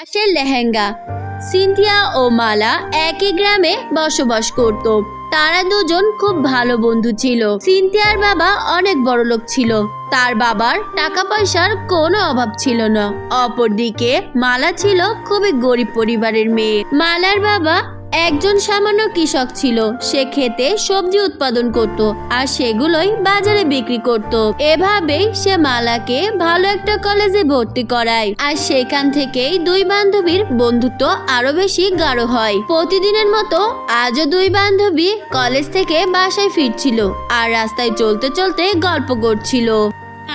পাশের লেহেঙ্গা। সিন্থিয়া ও মালা একই গ্রামে বসবাস করত। তারা দুজন খুব ভালো বন্ধু ছিল। সিনথিয়ার বাবা অনেক বড় লোক ছিল। তার বাবার টাকা পয়সার কোনো অভাব ছিল না। অপরদিকে মালা ছিল খুবই গরিব পরিবারের মেয়ে। মালার বাবা একজন সামান্য কৃষক ছিল। সে খেতে সবজি উৎপাদন করত আর সেগুলোই বাজারে বিক্রি করত। এভাবেই সে মালাকে ভালো একটা কলেজে ভর্তি করায়। আর সেখান থেকেই দুই বান্ধবীর বন্ধুত্ব আরও বেশি গাঢ় হয়। প্রতিদিনের মতো আজও দুই বান্ধবী কলেজ থেকে বাসায় ফিরছিল আর রাস্তায় চলতে চলতে গল্প করছিল।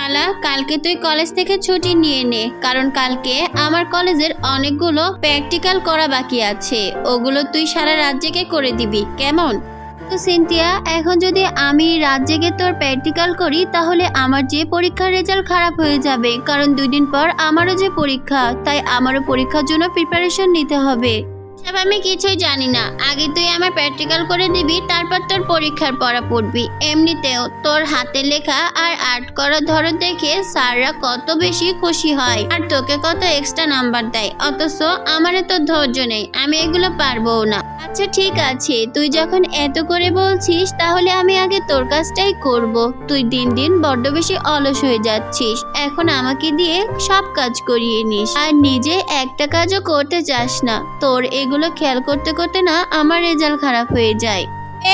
মালা, কালকে তুই কলেজ থেকে ছুটি নিয়ে নে, কারণ কালকে আমার কলেজের অনেকগুলো প্র্যাকটিক্যাল করা বাকি আছে। ওগুলো তুই সারা রাত করে দিবি, কেমন? তো সিনথিয়া, এখন যদি আমি রাত জেগে তোর প্র্যাকটিক্যাল করি, তাহলে আমার যে পরীক্ষার রেজাল্ট খারাপ হয়ে যাবে, কারণ দুই দিন পর আমারও যে পরীক্ষা, তাই আমারও পরীক্ষার জন্য প্রিপারেশন নিতে হবে। সব আমি কিছুই জানি না। আগে তুই আমার প্র্যাকটিক্যাল করে দিবি, তারপর তোর পরীক্ষার পড়া পড়বি। এমনিতেও তোর হাতে লেখা আর আর্ট করার ধরন দেখে স্যাররা কত বেশি খুশি হয়। আর তোকে কত এক্সট্রা নাম্বার দেয়। অথচ আমার এত ধৈর্য নেই, আমি এগুলো পারব না। আচ্ছা ঠিক আছে, তুই যখন এত করে বলছিস, তাহলে আমি আগে তোর কাজটাই করব। তুই দিন দিন বড্ড বেশি অলস হয়ে যাচ্ছিস। এখন আমাকে দিয়ে সব কাজ করিয়ে নিস। আর নিজে একটা কাজও করতে চাস না। তোর এগুলো খেয়াল করতে করতে না আমার রেজাল্ট খারাপ হয়ে যায়।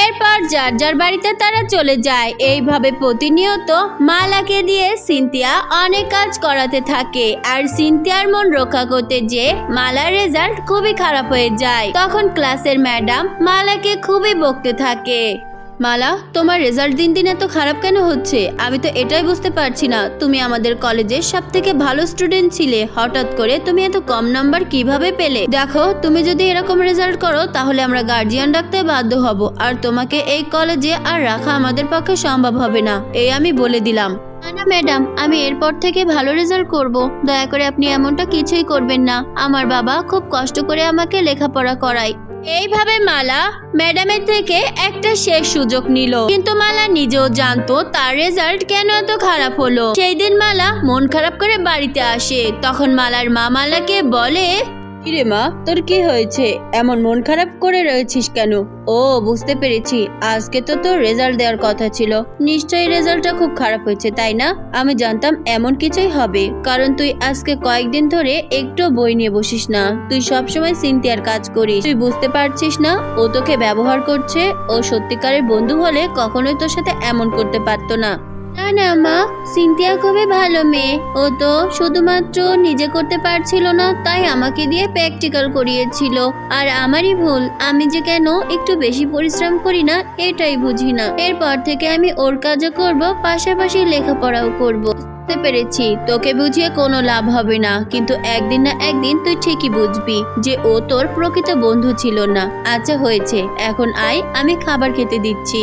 এরপর যার যার বাড়িতে তারা চলে যায়। এইভাবে প্রতিনিয়ত মালাকে দিয়ে সিনথিয়া অনেক কাজ করাতে থাকে। আর সিনথিয়ার মন রক্ষা করতে যে মালার রেজাল্ট খুবই খারাপ হয়ে যায়। তখন ক্লাসের ম্যাডাম মালাকে খুবই বকতে থাকে। মালা, তোমার রেজাল্ট দিন দিন এত খারাপ কেন হচ্ছে? আমি তো এটাই বুঝতে পারছি না। তুমি আমাদের কলেজের সব থেকে ভালো স্টুডেন্ট ছিলে। হঠাৎ করে তুমি এত কম নাম্বার কীভাবে পেলে? দেখো, তুমি যদি এরকম রেজাল্ট করো, তাহলে আমরা গার্জিয়ান ডাকতে বাধ্য হব। আর তোমাকে এই কলেজে আর রাখা আমাদের পক্ষে সম্ভব হবে না। এই আমি বলে দিলাম। না ম্যাডাম আমি এরপর থেকে ভালো রেজাল্ট করব। দয়া করে আপনি এমনটা কিছুই করবেন না। আমার বাবা খুব কষ্ট করে আমাকে লেখাপড়া করায়। এইভাবে মালা ম্যাডামের থেকে একটা শেষ সুযোগ নিল। কিন্তু মালা নিজেও জানতো তার রেজাল্ট কেন এত খারাপ হলো। সেই দিন মালা মন খারাপ করে বাড়িতে আসে। তখন মালার মা মালাকে বলে কিরে মা, তোর কি হয়েছে? এমন মন খারাপ করে রয়েছিস কেন? ও, বুঝতে পেরেছি। আজকে তো তোর রেজাল্ট দেওয়ার কথা ছিল। নিশ্চয়ই রেজাল্টটা খুব খারাপ হয়েছে, তাই না? আমি জানতাম এমন কিছুই হবে। কারণ তুই আজকে কয়েকদিন ধরে একটু বই নিয়ে বসিস না। তুই সবসময় সিনথিয়ার কাজ করিস। তুই বুঝতে পারছিস না, ও তোকে ব্যবহার করছে। ও সত্যিকারের বন্ধু হলে কখনোই তোর সাথে এমন করতে পারতো না। না না, মা। সিনথিয়া খুবই ভালো মেয়ে। ও তো শুধুমাত্র নিজে করতে পারছিল না, তাই আমাকে দিয়ে প্র্যাকটিক্যাল করিয়েছিল। আর আমারই ভুল। আমি যে কেন একটু বেশি পরিশ্রম করি না, এটাই বুঝি না। এরপর থেকে আমি ওর কাজও করব, পাশাপাশি লেখাপড়াও করব। বুঝতে পেরেছি। তোকে বুঝিয়ে কোনো লাভ হবে না। কিন্তু একদিন না একদিন তুই ঠিকই বুঝবি যে ও তোর প্রকৃত বন্ধু ছিল না। আচ্ছা হয়েছে। এখন আয়, আমি খাবার খেতে দিচ্ছি।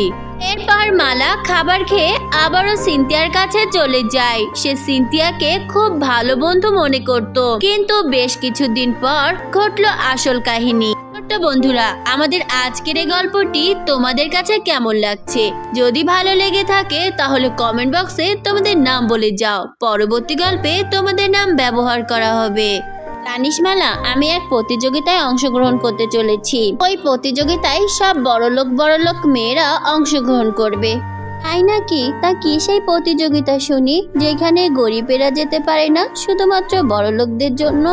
এরপর মালা খাবার খেয়ে আবারও সিনথিয়ার কাছে চলে যায়। সে সিনথিয়াকে খুব ভালো বন্ধু মনে করত। কিন্তু বেশ কিছুদিন পর ঘটলো আসল কাহিনী। ছোট্ট বন্ধুরা, আমাদের আজকের এই গল্পটি তোমাদের কাছে কেমন লাগছে? যদি ভালো লেগে থাকে, তাহলে কমেন্ট বক্সে তোমাদের নাম বলে যাও। পরবর্তী গল্পে তোমাদের নাম ব্যবহার করা হবে। জানিস মালা আমি এক প্রতিযোগিতায় অংশগ্রহণ করতে চলেছি। ওই প্রতিযোগিতায় সব বড়লোক বড়লোক মেয়েরা অংশগ্রহণ করবে। তাই নাকি? তা কি সেই প্রতিযোগিতা শুনি, যেখানে গরিবেরা যেতে পারে না, শুধুমাত্র বড়লোকদের জন্য?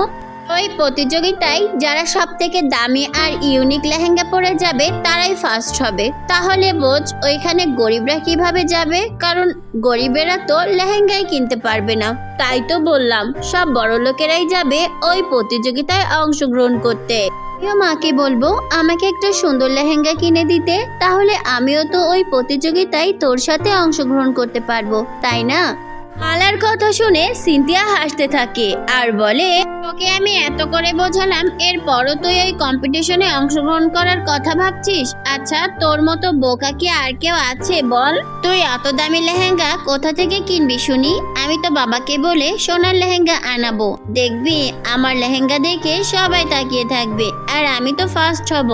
ওই প্রতিযোগিতায় যারা সব থেকে দামি আর ইউনিক লেহেঙ্গা পরে যাবে, তারাই ফার্স্ট হবে। তাহলে বোঝ, ওইখানে গরিবরা কীভাবে যাবে? কারণ গরিবেরা তো লেহেঙ্গাই কিনতে পারবে না। তাই তো বললাম, সব বড় লোকেরাই যাবে ওই প্রতিযোগিতায় অংশগ্রহণ করতে। মাকে বলব, আমাকে একটা সুন্দর লেহেঙ্গা কিনে দিতে, তাহলে আমিও তো ওই প্রতিযোগিতায় তোর সাথে অংশগ্রহণ করতে পারব। তাই না? মালার কথা শুনে সিনথিয়া হাসতে থাকে আর বলে, তোকে আমি এত করে বোঝালাম, এরপরও তুই এই কম্পিটিশনে অংশগ্রহণ করার কথা ভাবছিস? আচ্ছা তোর মতো বোকা কি আর কেউ আছে, বল? তুই এত দামি লেহেঙ্গা কোথা থেকে কিনবি শুনি? আমি তো বাবাকে বলে সোনার লেহেঙ্গা আনাবো। দেখবি, আমার লেহেঙ্গা দেখে সবাই তাকিয়ে থাকবে, আর আমি তো ফার্স্ট হব।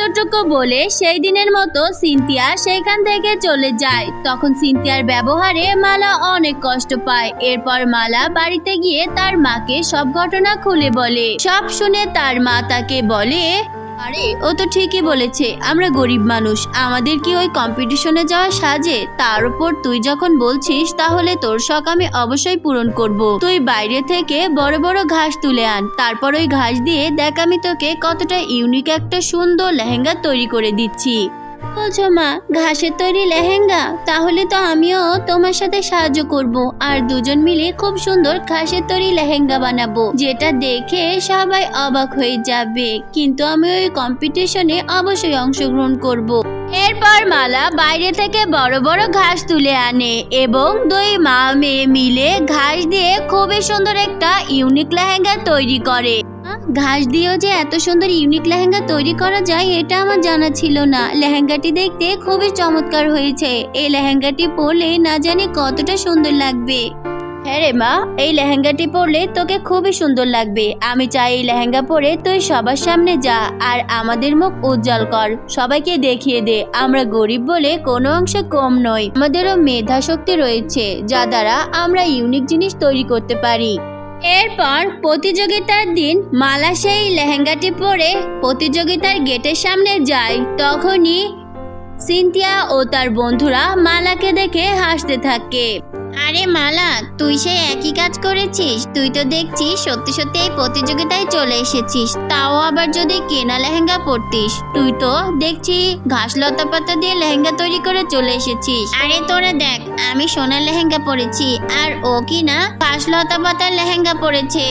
এতটুকু বলে সেই দিনের মতো সিনথিয়া সেখান থেকে চলে যায়। তখন সিনথিয়ার ব্যবহারে মালা অনেক কষ্ট পায়। এরপর মালা বাড়িতে গিয়ে তার মাকে সব ঘটনা খুলে বলে। সব শুনে তার মা তাকে বলে আরে, ও তো ঠিকই বলেছে, আমরা গরিব মানুষ, আমাদের কি ওই কম্পিটিশনে যাওয়া সাজে? তার উপর তুই যখন বলছিস, তাহলে তোর শখ আমি অবশ্যই পূরণ করব। তুই বাইরে থেকে বড় বড় ঘাস তুলে আন, তারপর ওই ঘাস দিয়ে দেখ আমি তোকে কতটা ইউনিক একটা সুন্দর লেহেঙ্গা তৈরি করে দিচ্ছি। বলছো মা ঘাসের তৈরি লেহেঙ্গা, তাহলে তো আমিও তোমার সাথে সাহায্য করব। আর দুজন মিলে খুব সুন্দর ঘাসের তৈরি লেহেঙ্গা বানাবো, যেটা দেখে সবাই অবাক হয়ে যাবে। কিন্তু আমি ওই কম্পিটিশনে অবশ্যই অংশগ্রহণ করব। এরপর মালা বাইরে থেকে বড় বড় ঘাস তুলে আনে এবং দুই মা মেয়ে মিলে ঘাস দিয়ে খুবই সুন্দর একটা ইউনিক লেহেঙ্গা তৈরি করে। ঘাস দিয়েও যে এত সুন্দর ইউনিক লেহেঙ্গা তৈরি করা যায়, এটা আমার জানা ছিল না। লেহেঙ্গাটি দেখতে খুবই চমৎকার হয়েছে। এই লেহেঙ্গাটি পরলে না জানি কতটা সুন্দর লাগবে। হ্যাঁ রে মা, এই লেহেঙ্গাটি পরলে তোকে খুবই সুন্দর লাগবে। আমি চাই এই লেহেঙ্গা পরে তুই সবার সামনে যা আর আমাদের মুখ উজ্জ্বল কর। সবাইকে দেখিয়ে দে, আমরা গরিব বলে কোনো অংশে কম নই। আমাদেরও মেধা শক্তি রয়েছে, যা দ্বারা আমরা ইউনিক জিনিস তৈরি করতে পারি। এরপর প্রতিযোগিতার দিন মালা সেই লেহেঙ্গাটি পরে প্রতিযোগিতার গেটের সামনে যায়। তখনই সিনথিয়া ও তার বন্ধুরা মালাকে দেখে হাসতে থাকে। আরে মালা, তুই সেই একই কাজ করেছিস? তুই তো দেখছিস, সত্যি সত্যি এই প্রতিযোগিতায় চলে এসেছিস। তাও আবার যদি কেনা লেহেঙ্গা পরতিস? তুই তো দেখছি ঘাস লতা পাতা দিয়ে লেহেঙ্গা তৈরি করে চলে এসেছিস। আরে তোরা দেখ, আমি সোনার লেহেঙ্গা পরেছি, আর ও কি না ঘাস লতা পাতার লেহেঙ্গা পরেছে।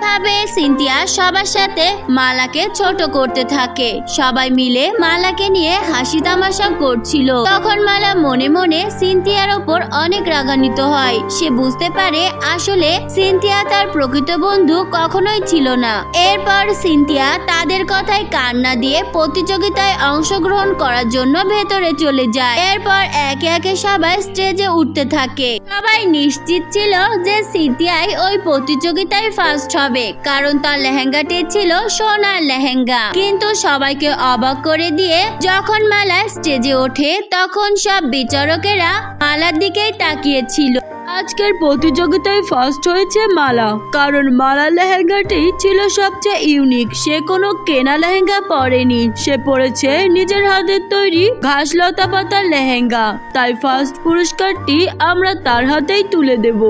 এভাবে সিনথিয়া সবার সাথে মালাকে ছোট করতে থাকে। সবাই মিলে মালাকে নিয়ে হাসি তামাশা করছিল। তখন মালা মনে মনে সিনথিয়ার ওপর অনেক রাগান্বিত হয়। সে বুঝতে পারে আসলে সিনথিয়া তার প্রকৃত বন্ধু কখনোই ছিল না। এরপর সিনথিয়া তাদের কথায় কান্না দিয়ে প্রতিযোগিতায় অংশগ্রহণ করার জন্য ভেতরে চলে যায়। এরপর একে একে সবাই স্টেজে উঠতে থাকে। সবাই নিশ্চিত ছিল যে সিনথিয়াই ওই প্রতিযোগিতায় ফার্স্ট হবে। কারণ তার লেহেঙ্গাটি ছিল সোনার লেহেঙ্গা। কিন্তু সবাইকে অবাক করে দিয়ে যখন মালা স্টেজে ওঠে, তখন সব বিচারকেরা মালার দিকেই তাকিয়েছিল। আজকের প্রতিযোগিতায় ফার্স্ট হয়েছে মালা, কারণ মালা লেহেঙ্গাটি ছিল সবচেয়ে ইউনিক সে কোনো কেনা লেহেঙ্গা পরেনি, সে পরেছে নিজের হাতের তৈরি ঘাস লতা পাতার লেহেঙ্গা। তাই ফার্স্ট পুরস্কারটি আমরা তার হাতেই তুলে দেব।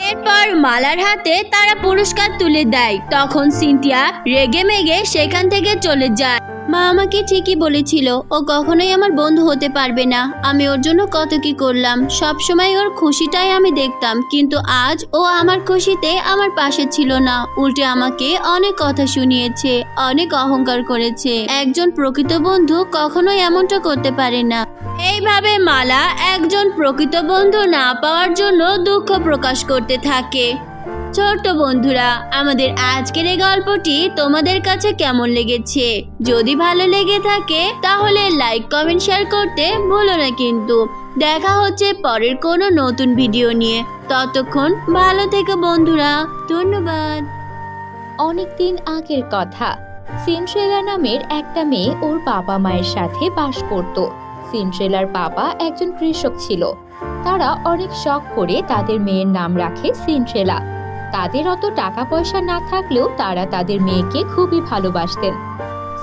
এরপর মালার হাতে তারা পুরস্কার তুলে দেয়। তখন সিনথিয়া রেগে মেগে সেখান থেকে চলে যায়। মা আমাকে ঠিকই বলেছিল, ও কখনোই আমার বন্ধু হতে পারবে না। আমি ওর জন্য কত কি করলাম। সব সময় ওর খুশিটাই আমি দেখতাম, কিন্তু আজ ও আমার খুশিতে আমার পাশে ছিল না। উল্টে আমাকে অনেক কথা শুনিয়েছে, অনেক অহংকার করেছে। একজন প্রকৃত বন্ধু কখনোই এমনটা করতে পারে না। এইভাবে মালা একজন প্রকৃত বন্ধু না পাওয়ার জন্য দুঃখ প্রকাশ করতে থাকে। ছোট্ট বন্ধুরা, আমাদের আজকের এই গল্পটি তোমাদের কাছে কেমন লেগেছে? যদি ভালো লেগে থাকে, তাহলে লাইক কমেন্ট শেয়ার করতে ভুলো না কিন্তু। দেখা হচ্ছে পরের কোনো নতুন ভিডিও নিয়ে। ততক্ষণ ভালো থেকো বন্ধুরা। ধন্যবাদ। অনেক দিন আগের কথা, সিনট্রেলা নামের একটা মেয়ে ওর বাবা মায়ের সাথে বাস করত। সিনট্রেলার বাবা একজন কৃষক ছিল। তারা অনেক শখ করে তাদের মেয়ের নাম রাখে সিনট্রেলা। তাদের অত টাকা পয়সা না থাকলেও তারা তাদের মেয়েকে খুবই ভালোবাসতেন।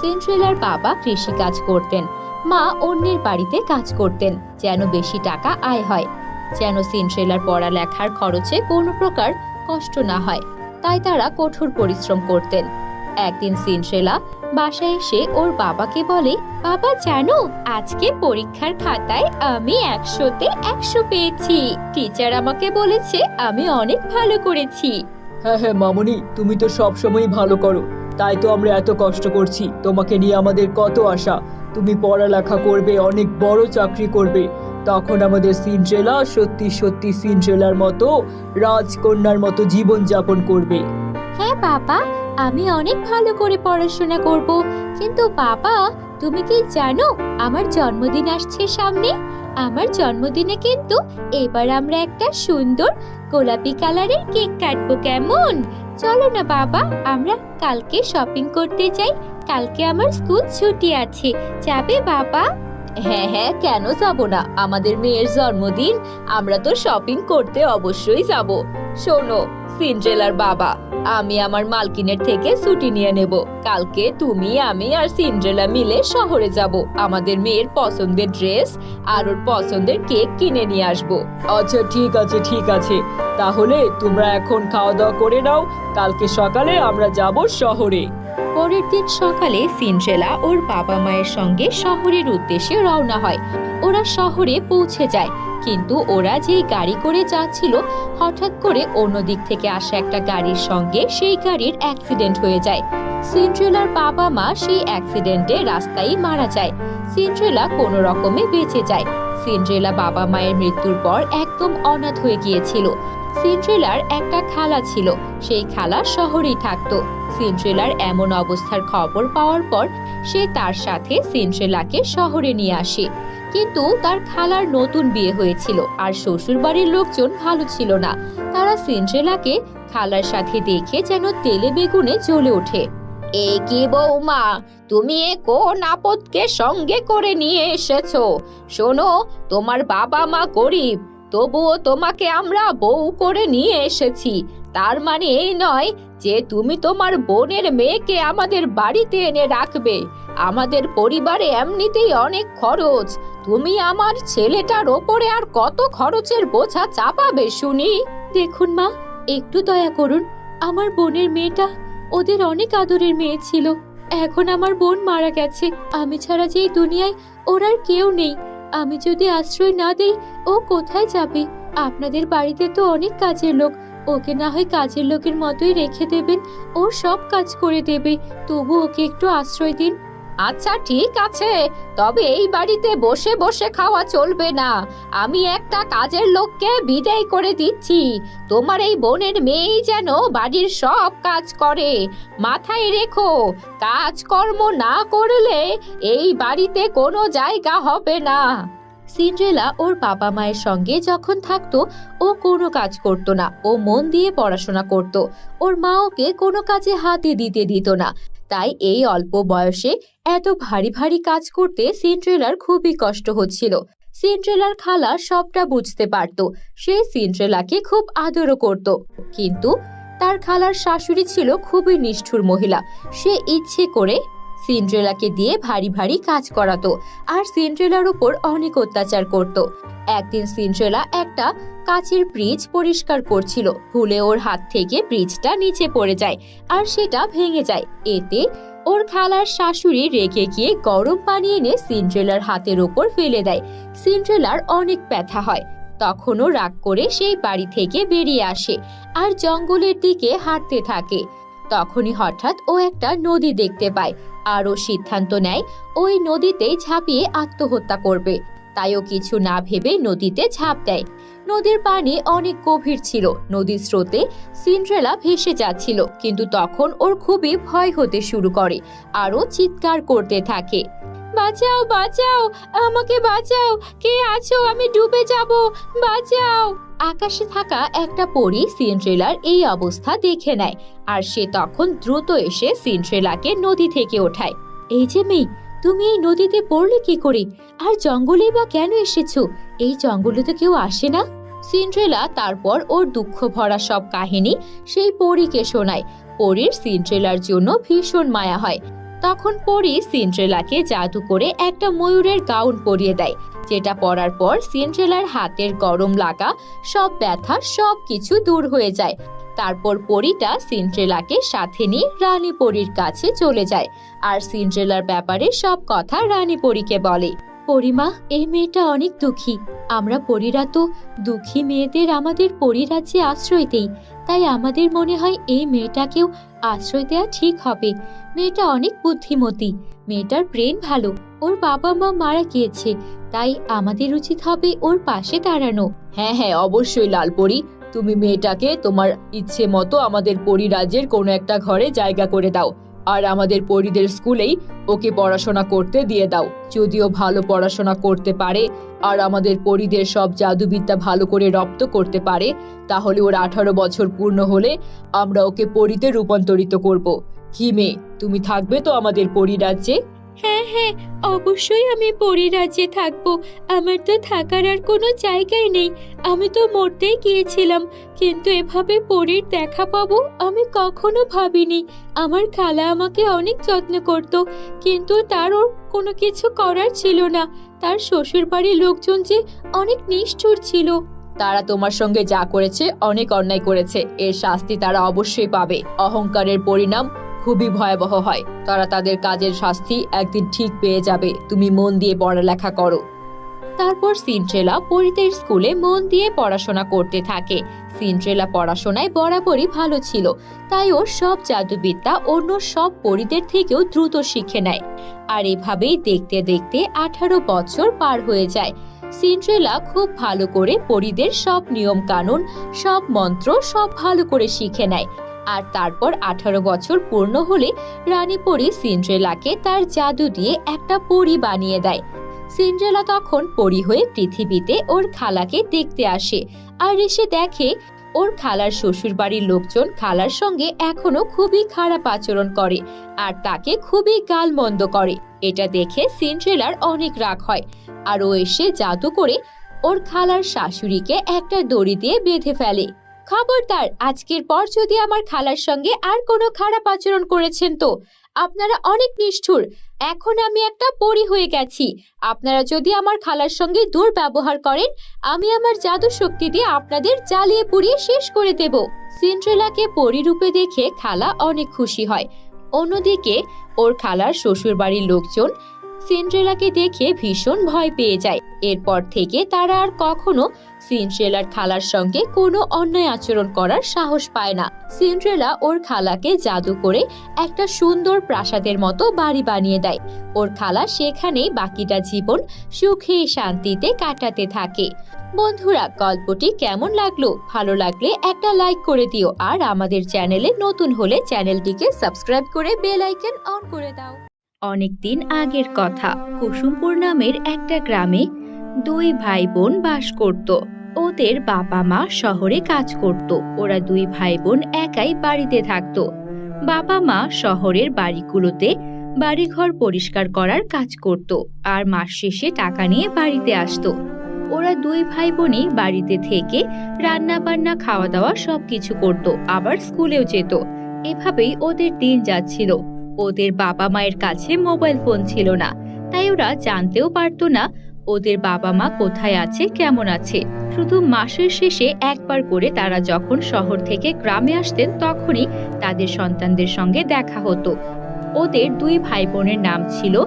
সেন্ট্রেলার বাবা কৃষি কাজ করতেন, মা অন্যের বাড়িতে কাজ করতেন, যেন বেশি টাকা আয় হয়। যেন সিনট্রেলার পড়ালেখার খরচে কোনো প্রকার কষ্ট না হয়, তাই তারা কঠোর পরিশ্রম করতেন। একদিন সিনট্রেলা বাসায় এসে ওর বাবাকে বলে বাবা জানো আজকে পরীক্ষার খাতায় আমি একশোতে একশো পেয়েছি। টিচার আমাকে বলেছে আমি অনেক ভালো করেছি। হ্যাঁ হ্যাঁ মামনি তুমি তো সব সময় ভালো করো। তাই তো আমরা এত কষ্ট করছি। তোমাকে নিয়ে আমাদের কত আশা। তুমি পড়ালেখা করবে অনেক বড় চাকরি করবে। তখন আমাদের সিনট্রেলা সত্যি সত্যি সিনট্রেলার মতো রাজকন্যার মতো জীবন যাপন করবে। হ্যাঁ বাবা আমি অনেক ভালো করে পড়াশোনা করব, কিন্তু বাবা, তুমি কি জানো আমার জন্মদিন আসছে সামনে? আমার জন্মদিনে কিন্তু এবার আমরা একটা সুন্দর গোলাপি কালারের কেক কাটবো কেমন? চলো না বাবা, আমরা কালকে শপিং করতে যাই। কালকে আমার স্কুল ছুটি আছে। যাবে বাবা? হ্যাঁ হ্যাঁ কেন যাব না? আমাদের মেয়ের জন্মদিন, আমরা তো শপিং করতে অবশ্যই যাব। শোনো, সিন্ড্রেলার বাবা, আমি আমার মালকিনের থেকে ছুটি নিয়ে নেব। কালকে তুমি, আমি আর সিন্ড্রেলা মিলে শহরে যাব। আমাদের মেয়ের পছন্দের ড্রেস আর ওর পছন্দের কেক কিনে নিয়ে আসব। আচ্ছা ঠিক আছে ঠিক আছে। তাহলে তোমরা এখন খাওয়া দাওয়া করে নাও। কালকে সকালে আমরা যাব শহরে। পরের দিন সকালে সিন্ড্রেলা ওর বাবা মায়ের সঙ্গে শহরের উদ্দেশ্যে রওনা হয়। ওরা শহরে পৌঁছে যায়, কিন্তু ওরা যেই গাড়ি করে যাচ্ছিল, হঠাৎ করে অন্য দিক থেকে আসা একটা গাড়ির সঙ্গে সেই গাড়ির অ্যাক্সিডেন্ট হয়ে যায়। সিন্ড্রেলার বাবা মা সেই অ্যাক্সিডেন্টে রাস্তায় মারা যায়। সিন্ড্রেলা কোনো রকমে বেঁচে যায়। সিন্ড্রেলা বাবা মায়ের মৃত্যুর পর একদম অনাথ হয়ে গিয়েছিল। সিন্ড্রেলার একটা খালা ছিল, সেই খালা শহরেই থাকতো। সিন্ড্রেলার এমন অবস্থার খবর পাওয়ার পর সে তার সাথে সিন্ড্রেলাকে শহরে নিয়ে আসে। কিন্তু তার খালার নতুন বিয়ে হয়েছিল আর শ্বশুর বাড়ির লোকজন ভালো ছিল না। তারা সিন্ড্রেলাকে খালার সাথে দেখে যেন তেলে বেগুনে জ্বলে ওঠে। এ কি বৌমা, তুমি এ কোন আপদকে সঙ্গে করে নিয়ে এসেছ? শোনো, তোমার বাবা মা গরিব, তবুও তোমাকে আমরা বউ করে নিয়ে এসেছি। তার মানে এই নয় যে তুমি তোমার বোনের মেয়েকে আমাদের বাড়িতে এনে রাখবে। আমাদের পরিবারে এমনিতেই অনেক খরচ। তুমি আমার ছেলেটার ওপরে আর কত খরচের বোঝা চাপাবে, শুনি? দেখুন মা, একটু দয়া করুন। আমার বোনের মেয়েটা ওদের অনেক আদরের মেয়ে ছিল। এখন আমার বোন মারা গেছে। আমি ছাড়া যে দুনিয়ায় ওর আর কেউ নেই। আমি যদি আশ্রয় না দেই, ও কোথায় যাবে? আপনাদের বাড়িতে তো অনেক কাজের লোক। ওকে না হয় কাজের লোকের মতোই রেখে দেবেন। ও সব কাজ করে দেবে। তবু ওকে একটু আশ্রয় দিন। আচ্ছা ঠিক আছে। তবে এই বাড়িতে বসে বসে খাওয়া চলবে না। আমি একটা কাজের লোককে বিদায় করে দিচ্ছি। তোমার এই বোনের মেয়েই যেন বাড়ির সব কাজ করে। মাথায় রেখো, কাজকর্ম না করলে এই বাড়িতে কোনো জায়গা হবে না। সিন্ড্রেলা ওর বাবা মায়ের সঙ্গে যখন থাকতো, ও কোনো কাজ করতো না। ও মন দিয়ে পড়াশোনা করত। ওর মা ওকে কোনো কাজে হাতে দিতে দিত না। তাই এই অল্প বয়সে এত ভারী ভারী কাজ করতে সিন্ড্রেলার খুবই কষ্ট হচ্ছিল। সিন্ড্রেলার খালা সবটা বুঝতে পারত। সে সিন্ড্রেলাকে খুব আদরও করত। কিন্তু তার খালার শাশুড়ি ছিল খুবই নিষ্ঠুর মহিলা। সে ইচ্ছে করে সিন্ড্রেলাকে দিয়ে ভারী ভারী কাজ করাতো আর সিন্ড্রেলার উপর অনেক অত্যাচার করত। একদিন সিন্ড্রেলা একটা কাচের ব্রিজ পরিষ্কার করছিল। ভুলে ওর হাত থেকে ব্রিজটা নিচে পড়ে যায় আর সেটা ভেঙে যায়। এতে ওর খালার শাশুড়ি রেগে গিয়ে গরম পানি এনে সিন্ড্রেলার হাতের ওপর ফেলে দেয়। সিন্ড্রেলার অনেক ব্যথা হয়। তখনও রাগ করে সেই বাড়ি থেকে বেরিয়ে আসে আর জঙ্গলের দিকে হাঁটতে থাকে। তখনই হঠাৎ ও একটা নদী দেখতে পায়। আর ও সিদ্ধান্ত নেয়, ওই নদীতে ঝাঁপিয়ে আত্মহত্যা করবে। তাইও কিছু না ভেবে নদীতে ঝাঁপ দেয়। নদীর পানি অনেক গভীর ছিল। নদীর স্রোতে সিন্ড্রেলা ভেসে যাচ্ছিল, কিন্তু তখন ওর খুবই ভয় হতে শুরু করে, আরও চিৎকার করতে থাকে। বাঁচাও বাঁচাও, আমাকে বাঁচাও। কে আছো? আমি ডুবে যাব। বাঁচাও। আকাশে থাকা একটা পরী সিন্ড্রেলার এই অবস্থা দেখে নেয় আর সে তখন দ্রুত এসে সিন্ড্রেলাকে নদী থেকে ওঠায়। এই যে মেয়ে, তুমি এই নদীতে পড়লে কি করে? আর জঙ্গলেই বা কেন এসেছ? এই জঙ্গলে তো কেউ আসে না। সিন্ড্রেলা তারপর ওর দুঃখ ভরা সব কাহিনী সেই পরীকে শোনায়। পরীর সিন্ড্রেলার জন্য ভীষণ মায়া হয়। তখন পরি সিন্ড্রেলাকে জাদু করে একটা ময়ূরের গাউন পরিয়ে দেয়, যেটা পরার পর সিন্ড্রেলার হাতের গরম লাগা, সব ব্যথা, সব কিছু দূর হয়ে যায়। তারপর পরিটা সিন্ড্রেলাকে সাথে নিয়ে রানী পরীর কাছে চলে যায়, আর সিন্ড্রেলার ব্যাপারে সব কথা রানী পরীকে বলে। পরিমা এই মেয়েটা অনেক দুঃখী। আমরা পরীরা তো দুঃখী মেয়েদের আমাদের পরিরাজ্যে আশ্রয় দেই। তাই আমাদের মনে হয় এই মেয়েটাকেও আশ্রয় দেওয়া ঠিক হবে। মেয়েটা অনেক বুদ্ধিমতী, মেয়েটার ব্রেন ভালো, ওর বাবা মা মারা গিয়েছে, তাই আমাদের উচিত হবে ওর পাশে দাঁড়ানো। হ্যাঁ হ্যাঁ অবশ্যই লালপরি, তুমি মেয়েটাকে তোমার ইচ্ছে মতো আমাদের পরিরাজ্যের কোনো একটা ঘরে জায়গা করে দাও। আর আমাদের পরিদের স্কুলেই ওকে পড়াশোনা করতে দিয়ে দাও। যদিও ভালো পড়াশোনা করতে পারে আর আমাদের পরীদের সব জাদুবিদ্যা ভালো করে রপ্ত করতে পারে, তাহলে ওর আঠারো বছর পূর্ণ হলে আমরা ওকে পরিতে রূপান্তরিত করব। কি মেয়ে, তুমি থাকবে তো আমাদের পরিরাজ্যে? হ্যাঁ হ্যাঁ অবশ্যই আমি পরিরাজ্যে থাকব। আমার তো থাকার আর কোনো জায়গায় নেই। আমি তো মরতেই গিয়েছিলাম, কিন্তু এভাবে পরীর দেখা পাবো আমি কখনো ভাবিনি। আমার খালা আমাকে অনেক যত্ন করত, কিন্তু তার ওর কোনো কিছু করার ছিল না। তার শ্বশুর বাড়ির লোকজন যে অনেক নিষ্ঠুর ছিল। তারা তোমার সঙ্গে যা করেছে অনেক অন্যায় করেছে। এর শাস্তি তারা অবশ্যই পাবে। অহংকারের পরিণাম খুবই ভয়াবহ হয়। তারা তাদের কাজের শাস্তি একদিন ঠিক পেয়ে যাবে। তুমি মন দিয়ে পড়ালেখা করো। তারপর সিন্ট্রেলা পরিতের স্কুলে মন দিয়ে পড়াশোনা করতে থাকে। সিন্ট্রেলা পড়াশোনায় বরাবরই ভালো ছিল। তাই ওর সব জাদুবিদ্যা অন্য সব পরিদের থেকেও দ্রুত শিখে নেয়। আর এভাবেই দেখতে দেখতে আঠারো বছর পার হয়ে যায়। সিন্ট্রেলা খুব ভালো করে পরিদের সব নিয়ম কানুন সব মন্ত্র সব ভালো করে শিখে নেয়। আর তারপর আঠারো বছর পূর্ণ হলে রানী পরি সিন্ড্রেলাকে তার জাদু দিয়ে একটা পরি বানিয়ে দেয়। সিন্ড্রেলা তখন পরি হয়ে পৃথিবীতে ওর খালাকে দেখতে আসে আর এসে দেখে ওর খালার শ্বশুর বাড়ির লোকজন খালার সঙ্গে এখনও খুবই খারাপ আচরণ করে আর তাকে খুবই গালমন্দ করে। এটা দেখে সিন্ড্রেলার অনেক রাগ হয় আর ও এসে জাদু করে ওর খালার শাশুড়িকে একটা দড়ি দিয়ে বেঁধে ফেলে। খবরদার, আজকের পর যদি আমার খালার সঙ্গে আর কোনো খারাপ আচরণ করেছেন তো? আপনারা অনেক নিষ্ঠুর। এখন আমি একটা পরি হয়ে গেছি। আপনারা যদি আমার খালার সঙ্গে দুর্ব্যবহার করেন, আমি আমার জাদু শক্তি দিয়ে আপনাদের জ্বালিয়ে পুড়িয়ে শেষ করে দেব। সিন্ড্রেলাকে পরি রূপে দেখে খালা অনেক খুশি হয়। অন্যদিকে, ওর খালার শ্বশুর বাড়ির লোকজন সিন্ড্রেলাকে দেখে ভীষণ ভয় পেয়ে যায়। এরপর থেকে তারা আর কখনো সিন্ড্রেলার খালার সঙ্গে কোনো অন্যায় আচরণ করার সাহস পায় না। সিন্ড্রেলা ওর খালাকে জাদু করে একটা সুন্দর প্রাসাদের মতো বাড়ি বানিয়ে দেয়। ওর খালা সেখানেই বাকিটা জীবন সুখে শান্তিতে কাটাতে থাকে। বন্ধুরা, গল্পটি কেমন লাগল? ভালো লাগলে একটা লাইক করে দিও আর আমাদের চ্যানেলে নতুন হলে চ্যানেলটিকে সাবস্ক্রাইব করে বেল আইকন অন করে দাও। অনেক দিন আগের কথা, কুসুমপুর নামের একটা গ্রামে দুই ভাই বোন বাস করত। ওদের বাবা মা শহরে কাজ করত। ওরা দুই ভাই বোন একাই বাড়িতে থাকত। বাবা মা শহরের বাড়িগুলোতে বাড়িঘর পরিষ্কার করার কাজ করত আর মাস শেষে টাকা নিয়ে বাড়িতে আসতো। ওরা দুই ভাই বোনই বাড়িতে থেকে রান্না বান্না খাওয়া দাওয়া সবকিছু করত, আবার স্কুলেও যেত। এভাবেই ওদের দিন যাচ্ছিল। ওদের বাবা মায়ের কাছে মোবাইল ফোন ছিল না, তাই ওরা জানতেও পারতো না ওদের বাবা মা কোথায় আছে, কেমন আছে? শুধু মাসের শেষে একবার করে তারা যখন শহর থেকে গ্রামে আসতেন, তখনই তাদের সন্তানদের সঙ্গে দেখা হতো। ওদের দুই ভাই বোনের নাম ছিল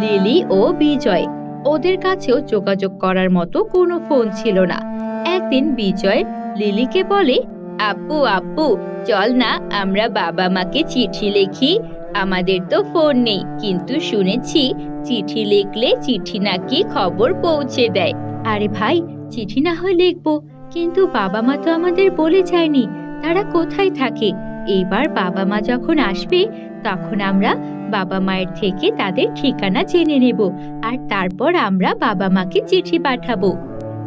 লিলি ও বিজয়। ওদের কাছেও যোগাযোগ করার মতো কোনো ফোন ছিল না। একদিন বিজয় লিলিকে বলে, আব্বু আব্বু, চল না, আমরা বাবা মাকে চিঠি লিখি। আমাদের তো ফোন নেই, কিন্তু শুনেছি চিঠি লিখলে চিঠি নাকি খবর পৌঁছে দেয়। আরে ভাই, চিঠি না হয় লিখব। কিন্তু বাবা মা তো আমাদের বলে যায়নি, তারা কোথায় থাকে? এবার বাবা মা যখন আসবে, তখন আমরা বাবা মায়ের থেকে তাদের ঠিকানা জেনে নেব, আর তারপর আমরা বাবা মাকে চিঠি পাঠাবো।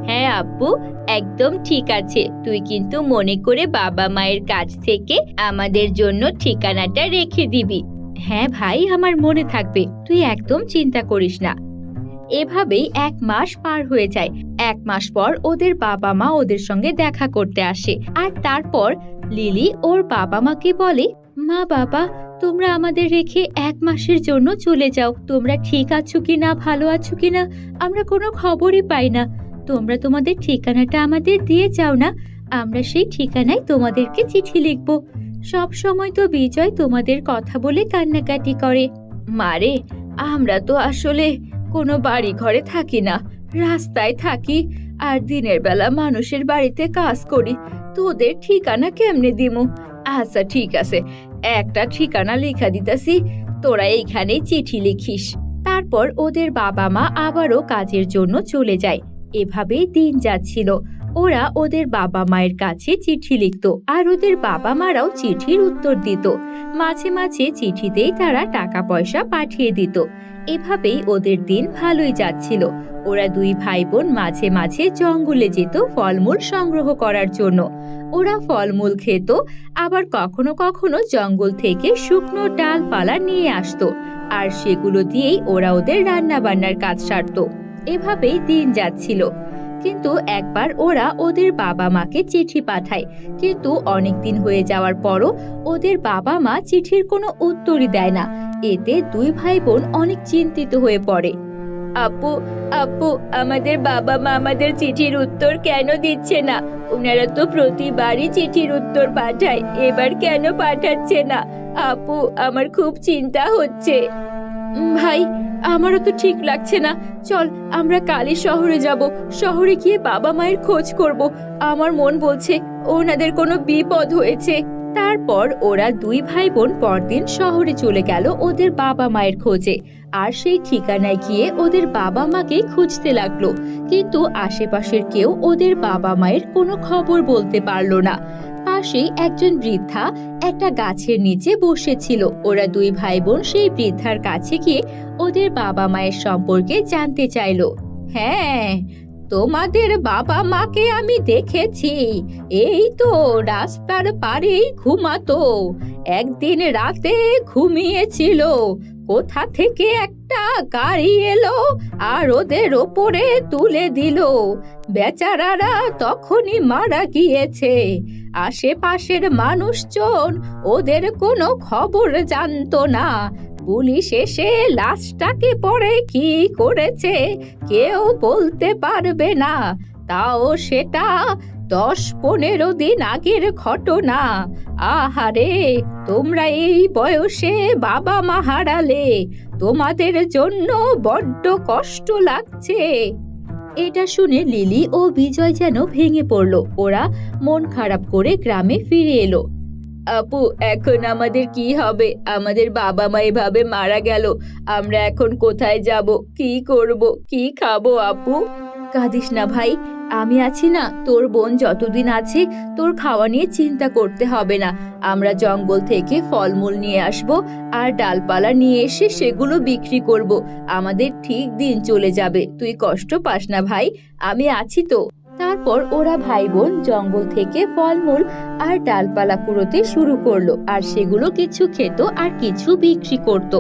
হ্যাঁ আব্বু, একদম ঠিক আছে। তুই কিন্তু মনে করে বাবা মায়ের কাছ থেকে আমাদের জন্য ঠিকানাটা রেখে দিবি। হ্যাঁ ভাই, আমার মনে থাকবে। তুই একদম চিন্তা করিস না। এভাবেই এক মাস পার হয়ে যায়। এক মাস পর ওদের বাবা মা ওদের সঙ্গে দেখা করতে আসে। আর তারপর লিলি ওর বাবা মাকে বলে, মা বাবা, তোমরা আমাদের রেখে এক মাসের জন্য চলে যাও। তোমরা ঠিক আছো কি না ভালো আছো কি না আমরা কোনো খবরই পাই না। তোমরা তোমাদের ঠিকানাটা আমাদের দিয়ে যাও না। আমরা সেই ঠিকানায় তোমাদেরকে চিঠি লিখব। সব সময় তো বিজয় তোমাদের কথা বলে কান্নাকাটি করে। মারে, আমরা তো আসলে কোনো বাড়ি ঘরে থাকি না, রাস্তায় থাকি, আর দিনের বেলা মানুষের বাড়িতে কাজ করি। তোদের ঠিকানা কেমনে দিমু? আচ্ছা ঠিক আছে, একটা ঠিকানা লেখা দিতাছি, তোরা এইখানে চিঠি লিখিস। তারপর ওদের বাবা মা আবারও কাজের জন্য চলে যায়। এভাবেই দিন যাচ্ছিল। ওরা ওদের বাবা মায়ের কাছে চিঠি লিখত আর ওদের বাবা মারাও চিঠির উত্তর দিত। মাঝে মাঝে চিঠিতেই তারা টাকা পয়সা পাঠিয়ে দিত। এভাবেই ওদের দিন ভালোই যাচ্ছিল। ওরা দুই ভাই বোন মাঝে মাঝে জঙ্গলে যেত ফলমূল সংগ্রহ করার জন্য। ওরা ফলমূল খেত, আবার কখনো কখনো জঙ্গল থেকে শুকনো ডালপালা নিয়ে আসতো আর সেগুলো দিয়েই ওরা ওদের রান্না বান্নার কাজ সারত। এভাবেই দিন যাচ্ছিল। কিন্তু একবার ওরা ওদের বাবা মাকে চিঠি পাঠায়। কিন্তু অনেক দিন হয়ে যাওয়ার পরও ওদের বাবা মা চিঠির কোনো উত্তরই দেয় না। এতে দুই ভাই বোন অনেক চিন্তিত হয়ে পড়ে। আপু আপু, আমাদের বাবা মা আমাদের চিঠির উত্তর কেন দিচ্ছে না? ওনারা তো প্রতিবারই চিঠির উত্তর পাঠায়, এবার কেন পাঠাচ্ছে না? আপু, আমার খুব চিন্তা হচ্ছে। ভাই আমারও তো ঠিক লাগছে না। চল, আমরা কালই শহরে যাব। শহরে গিয়ে বাবা মায়ের খোঁজ করব। আমার মন বলছে, ওনাদের কোনো বিপদ হয়েছে। তারপর ওরা দুই ভাই বোন পরদিন শহরে চলে গেল ওদের বাবা মায়ের খোঁজে। আর সেই ঠিকানায় গিয়ে ওদের বাবা মাকে খুঁজতে লাগল। কিন্তু আশেপাশের কেউ ওদের বাবা মায়ের কোনো খবর বলতে পারল না। পাশেই একজন বৃদ্ধা একটা গাছের নিচে বসেছিল। ওরা দুই ভাই বোন সেই বৃদ্ধার কাছে গিয়ে ওদের বাবা মায়ের সম্পর্কে জানতে চাইলো। হ্যাঁ তোমাদের বাবা মাকে আমি দেখেছি। এই তো রাস্তার পাড়েই ঘুমাতো। একদিন রাতে ঘুমিয়েছিল। কোথা থেকে একটা গাড়ি এলো আর ওদের ওপরে তুলে দিল। বেচারারা তখনই মারা গিয়েছে। আশেপাশের মানুষজন ওদের কোনো খবর জানতো না। পুলিশ এসে লাশটাকে পরে কি করেছে কেউ বলতে পারবে না। তাও সেটা দশ পনেরো দিন আগের ঘটনা। আহারে, তোমরা এই বয়সে বাবা মা হারালে তোমাদের জন্য বড্ড কষ্ট লাগছে। এটা শুনে লিলি ও বিজয় যেন ভেঙে পড়ল। ওরা মন খারাপ করে গ্রামে ফিরে এলো। আপু, এখন আমাদের কি হবে? আমাদের বাবা মা এভাবে মারা গেল। আমরা এখন কোথায় যাব? কি করব? কি খাব, আপু? কাঁদিস না ভাই আমি আছি না, তোর বোন যতদিন আছে, তোর খাওয়া নিয়ে চিন্তা করতে হবে না। আমরা জঙ্গল থেকে ফলমূল নিয়ে আসব আর ডালপালা নিয়ে এসে সেগুলো বিক্রি করব। আমাদের ঠিক দিন চলে যাবে। তুই কষ্ট পাস না ভাই, আমি আছি তো। তারপর ওরা ভাই বোন জঙ্গল থেকে ফলমূল আর ডালপালা কুড়োতে শুরু করল আর সেগুলো কিছু খেত আর কিছু বিক্রি করত।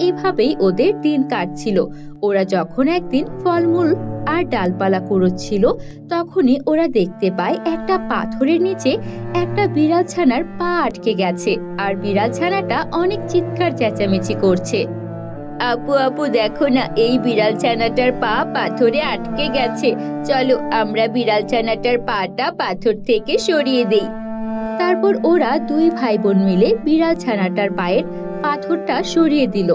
এভাবেই ওদের দিন কাটছিল। ওরা যখন একদিন ফলমূল আর ডালপালা কুড়োচ্ছিল, তখনই ওরা দেখতে পায় একটা পাথরের নিচে একটা বিড়াল ছানার পা আটকে গেছে আর বিড়াল ছানাটা অনেক চিৎকার চেঁচামেচি করছে। আপু আপু, দেখো না, এই বিড়াল ছানাটার পা পাথরে আটকে গেছে। চলো আমরা বিড়াল ছানাটার পাটা পাথর থেকে সরিয়ে দেই। তারপর ওরা দুই ভাই বোন মিলে বিড়াল ছানাটার পায়ের পাথরটা সরিয়ে দিল।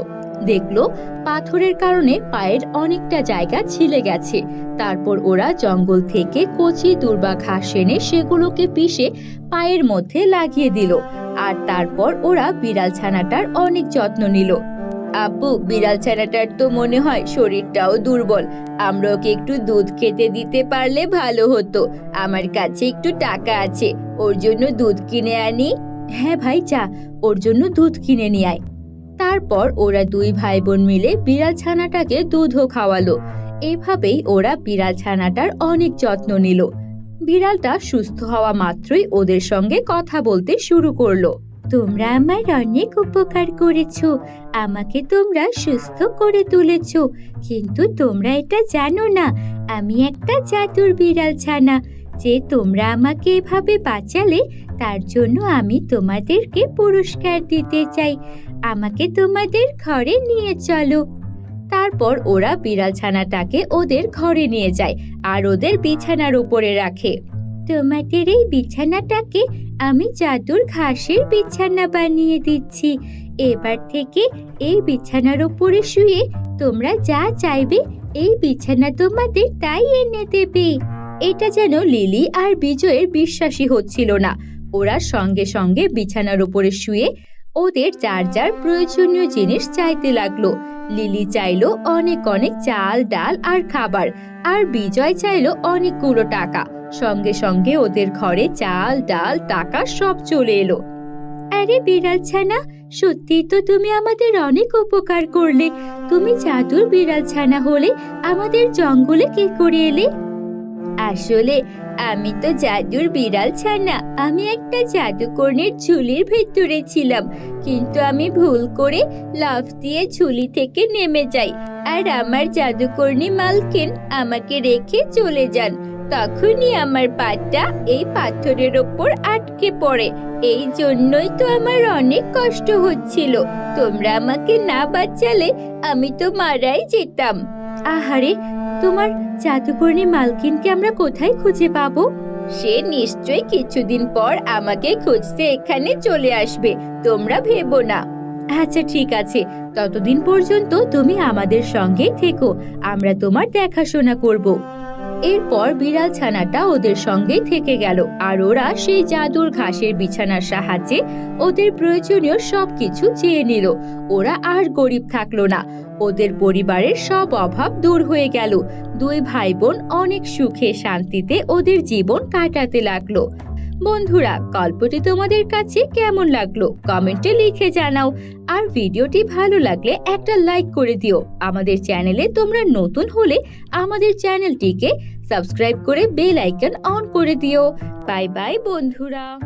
দেখল পাথরের কারণে পায়ের অনেকটা জায়গা ছিলে গেছে। তারপর ওরা জঙ্গল থেকে কচি দুর্বা ঘাস এনে সেগুলোকে পিষে পায়ের মধ্যে লাগিয়ে দিল। আর তারপর ওরা বিড়াল ছানাটার অনেক যত্ন নিল। আব্বু, বিড়াল ছানাটার তো মনে হয় শরীরটাও দুর্বল। আমরা ওকে একটু দুধ খেতে দিতে পারলে ভালো হতো। আমার কাছে একটু টাকা আছে। ওর জন্য দুধ কিনে আনি। হ্যাঁ ভাই চা ওর জন্য দুধ কিনে নিয়ে আয়। তারপর ওরা দুই ভাই বোন মিলে বিড়াল ছানাটাকে দুধও খাওয়ালো। এভাবেই ওরা বিড়াল ছানাটার অনেক যত্ন নিল। বিড়ালটা সুস্থ হওয়া মাত্রই ওদের সঙ্গে কথা বলতে শুরু করল। তোমরা আমার অনেক উপকার করেছ, আমাকে তোমরা সুস্থ করে তুলেছো, কিন্তু তোমরা এটা জানো না, আমি একটা জাদুর বিড়াল ছানা যে তোমরা আমাকে এভাবে বাঁচালে, তার জন্য আমি তোমাদেরকে পুরস্কার দিতে চাই। আমাকে তোমাদের ঘরে নিয়ে চলো। তারপর ওরা বিড়াল ছানাটাকে ওদের ঘরে নিয়ে যায় আর ওদের বিছানার উপরে রাখে। তোমাদের এই বিছানাটাকে আমি জাদুর ঘাসের বিছানা বানিয়ে দিচ্ছি। এবার থেকে এই বিছানার উপরে শুয়ে তোমরা যা চাইবে এই বিছানা তোমাদের তাই এনে দেবে। এটা যেন লিলি আর বিজয়ের বিশ্বাসই হচ্ছিল না। ওরা সঙ্গে সঙ্গে বিছানার উপরে শুয়ে ওদের যার যার প্রয়োজনীয় জিনিস চাইতে লাগল। লিলি চাইলো অনেক অনেক চাল, ডাল আর খাবার, আর বিজয় চাইলো অনেকগুলো টাকা। সঙ্গে সঙ্গে ওদের ঘরে চাল, ডাল, টাকা সব চলে এলো। আরে বিড়াল ছানা সত্যি তো তুমি আমাদের অনেক উপকার করলে। তুমি জাদুর বিড়াল ছানা হলে আমাদের জঙ্গলে কি করে এলে? আসলে আমি তো জাদুর বিড়াল ছানা। আমি একটা জাদুকর্ণের ঝুলির ভেতরে ছিলাম। কিন্তু আমি ভুল করে লাফ দিয়ে ঝুলি থেকে নেমে যাই। আর আমার জাদুকর্ণী মালকিন আমাকে রেখে চলে যান। তখনই আমার পাটা এই পাথরের ওপর আটকে পড়ে। এই জন্যই তো আমার অনেক কষ্ট হচ্ছিল। তোমরা আমাকে না বাঁচালে আমি তো মারাই যেতাম। আহারে তোমার জাদুকর্ণী মালকিনকে আমরা কোথায় খুঁজে পাবো? সে নিশ্চয়ই কিছুদিন পর আমাকে খুঁজতে এখানে চলে আসবে তোমরা ভেবো না। আচ্ছা ঠিক আছে। ততদিন পর্যন্ত তুমি আমাদের সঙ্গে থেকো আমরা তোমার দেখাশোনা করব। এরপর বিড়াল ছানাটা ওদের সঙ্গে থেকে গেল আর ওরা সেই জাদুর ঘাসের বিছানার সাহায্যে ওদের প্রয়োজনীয় সবকিছু চেয়ে নিল। ওরা আর গরিব থাকল না ওদের পরিবারের সব অভাব দূর হয়ে গেল। দুই ভাই বোন অনেক সুখে শান্তিতে ওদের জীবন কাটাতে লাগল। বন্ধুরা, গল্পটি তোমাদের কাছে কেমন লাগল? কমেন্টে লিখে জানাও। আর ভিডিওটি ভালো লাগলে একটা লাইক করে দিও। আমাদের চ্যানেলে তোমরা নতুন হলে আমাদের চ্যানেলটিকে সাবস্ক্রাইব করে বেল আইকন অন করে দিও। বাই বাই, বন্ধুরা।